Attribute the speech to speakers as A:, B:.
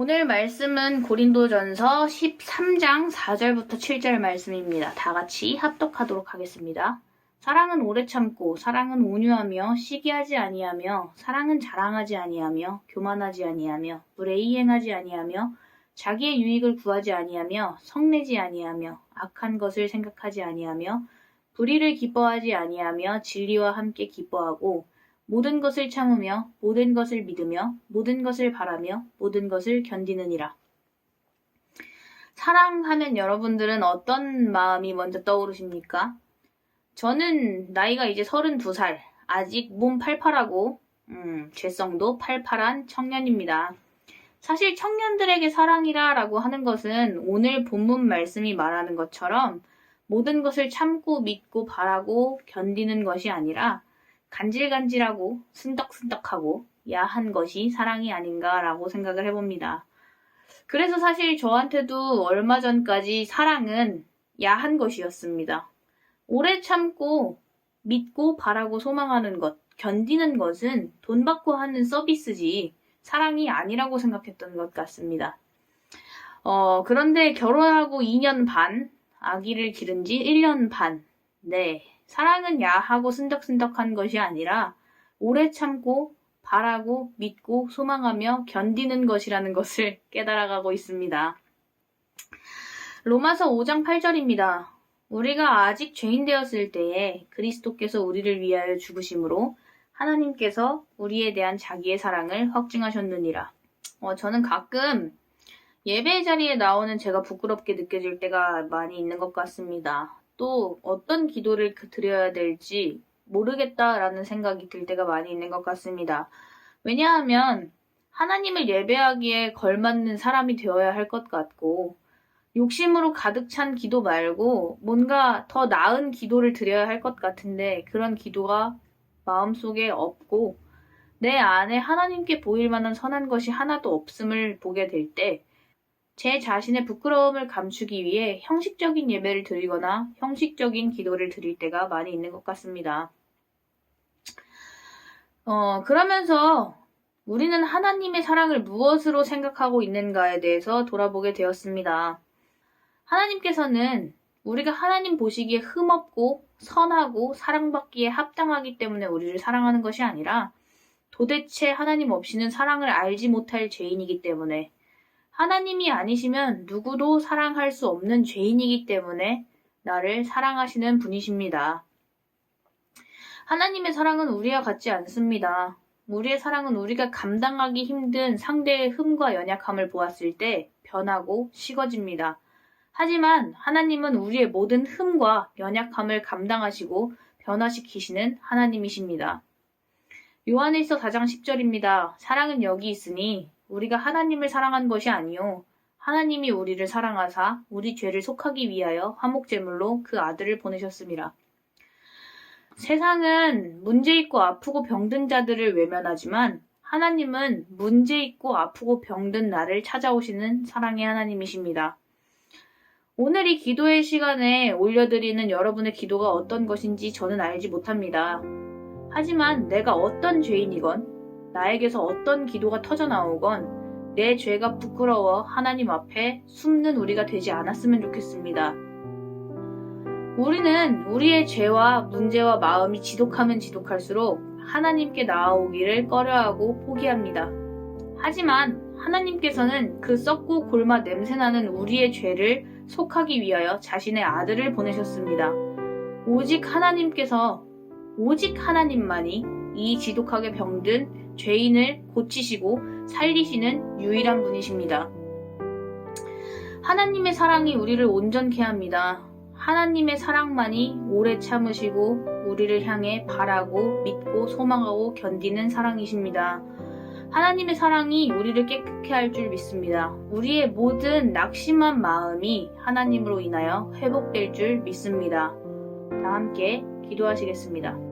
A: 오늘 말씀은 고린도전서 13장 4절부터 7절 말씀입니다. 다 같이 합독하도록 하겠습니다. 사랑은 오래 참고 사랑은 온유하며 시기하지 아니하며 사랑은 자랑하지 아니하며 교만하지 아니하며 불의이 행하지 아니하며 자기의 유익을 구하지 아니하며 성내지 아니하며 악한 것을 생각하지 아니하며 불의를 기뻐하지 아니하며 진리와 함께 기뻐하고 모든 것을 참으며 모든 것을 믿으며 모든 것을 바라며 모든 것을 견디느니라. 사랑하면 여러분들은 어떤 마음이 먼저 떠오르십니까? 저는 나이가 이제 32살, 아직 몸 팔팔하고, 음, 죄성도 팔팔한 청년입니다. 사실 청년들에게 사랑이라 라고 하는 것은 오늘 본문 말씀이 말하는 것처럼 모든 것을 참고 믿고 바라고 견디는 것이 아니라 간질간질하고 순덕순덕하고 야한 것이 사랑이 아닌가라고 생각을 해봅니다. 그래서 사실 저한테도 얼마 전까지 사랑은 야한 것이었습니다. 오래 참고 믿고 바라고 소망하는 것, 견디는 것은 돈 받고 하는 서비스지 사랑이 아니라고 생각했던 것 같습니다. 어, 그런데 결혼하고 2년 반, 아기를 기른 지 1년 반. 네. 사랑은 야하고 순덕순덕한 것이 아니라 오래 참고 바라고 믿고 소망하며 견디는 것이라는 것을 깨달아가고 있습니다. 로마서 5장 8절입니다. 우리가 아직 죄인 되었을 때에 그리스도께서 우리를 위하여 죽으심으로 하나님께서 우리에 대한 자기의 사랑을 확증하셨느니라. 어, 저는 가끔 예배 자리에 나오는 제가 부끄럽게 느껴질 때가 많이 있는 것 같습니다. 또 어떤 기도를 그- 드려야 될지 모르겠다라는 생각이 들 때가 많이 있는 것 같습니다. 왜냐하면 하나님을 예배하기에 걸맞는 사람이 되어야 할 것 같고 욕심으로 가득 찬 기도 말고 뭔가 더 나은 기도를 드려야 할 것 같은데 그런 기도가 마음속에 없고 내 안에 하나님께 보일 만한 선한 것이 하나도 없음을 보게 될 때 제 자신의 부끄러움을 감추기 위해 형식적인 예배를 드리거나 형식적인 기도를 드릴 때가 많이 있는 것 같습니다. 어, 그러면서 우리는 하나님의 사랑을 무엇으로 생각하고 있는가에 대해서 돌아보게 되었습니다. 하나님께서는 우리가 하나님 보시기에 흠없고 선하고 사랑받기에 합당하기 때문에 우리를 사랑하는 것이 아니라 도대체 하나님 없이는 사랑을 알지 못할 죄인이기 때문에 하나님이 아니시면 누구도 사랑할 수 없는 죄인이기 때문에 나를 사랑하시는 분이십니다. 하나님의 사랑은 우리와 같지 않습니다. 우리의 사랑은 우리가 감당하기 힘든 상대의 흠과 연약함을 보았을 때 변하고 식어집니다. 하지만 하나님은 우리의 모든 흠과 연약함을 감당하시고 변화시키시는 하나님이십니다. 요한일서 4장 10절입니다. 사랑은 여기 있으니 우리가 하나님을 사랑한 것이 아니요 하나님이 우리를 사랑하사 우리 죄를 속하기 위하여 화목제물로 그 아들을 보내셨습니다. 세상은 문제 있고 아프고 병든 자들을 외면하지만 하나님은 문제 있고 아프고 병든 나를 찾아오시는 사랑의 하나님이십니다. 오늘 이 기도의 시간에 올려드리는 여러분의 기도가 어떤 것인지 저는 알지 못합니다. 하지만 내가 어떤 죄인이건 나에게서 어떤 기도가 터져나오건 내 죄가 부끄러워 하나님 앞에 숨는 우리가 되지 않았으면 좋겠습니다. 우리는 우리의 죄와 문제와 마음이 지독하면 지독할수록 하나님께 나아오기를 꺼려하고 포기합니다. 하지만 하나님께서는 그 썩고 골마 냄새나는 우리의 죄를 속하기 위하여 자신의 아들을 보내셨습니다. 오직 하나님께서 오직 하나님만이 이 지독하게 병든 죄인을 고치시고 살리시는 유일한 분이십니다. 하나님의 사랑이 우리를 온전케 합니다. 하나님의 사랑만이 오래 참으시고 우리를 향해 바라고 믿고 소망하고 견디는 사랑이십니다. 하나님의 사랑이 우리를 깨끗게 할줄 믿습니다. 우리의 모든 낙심한 마음이 하나님으로 인하여 회복될 줄 믿습니다. 다 함께 기도하시겠습니다.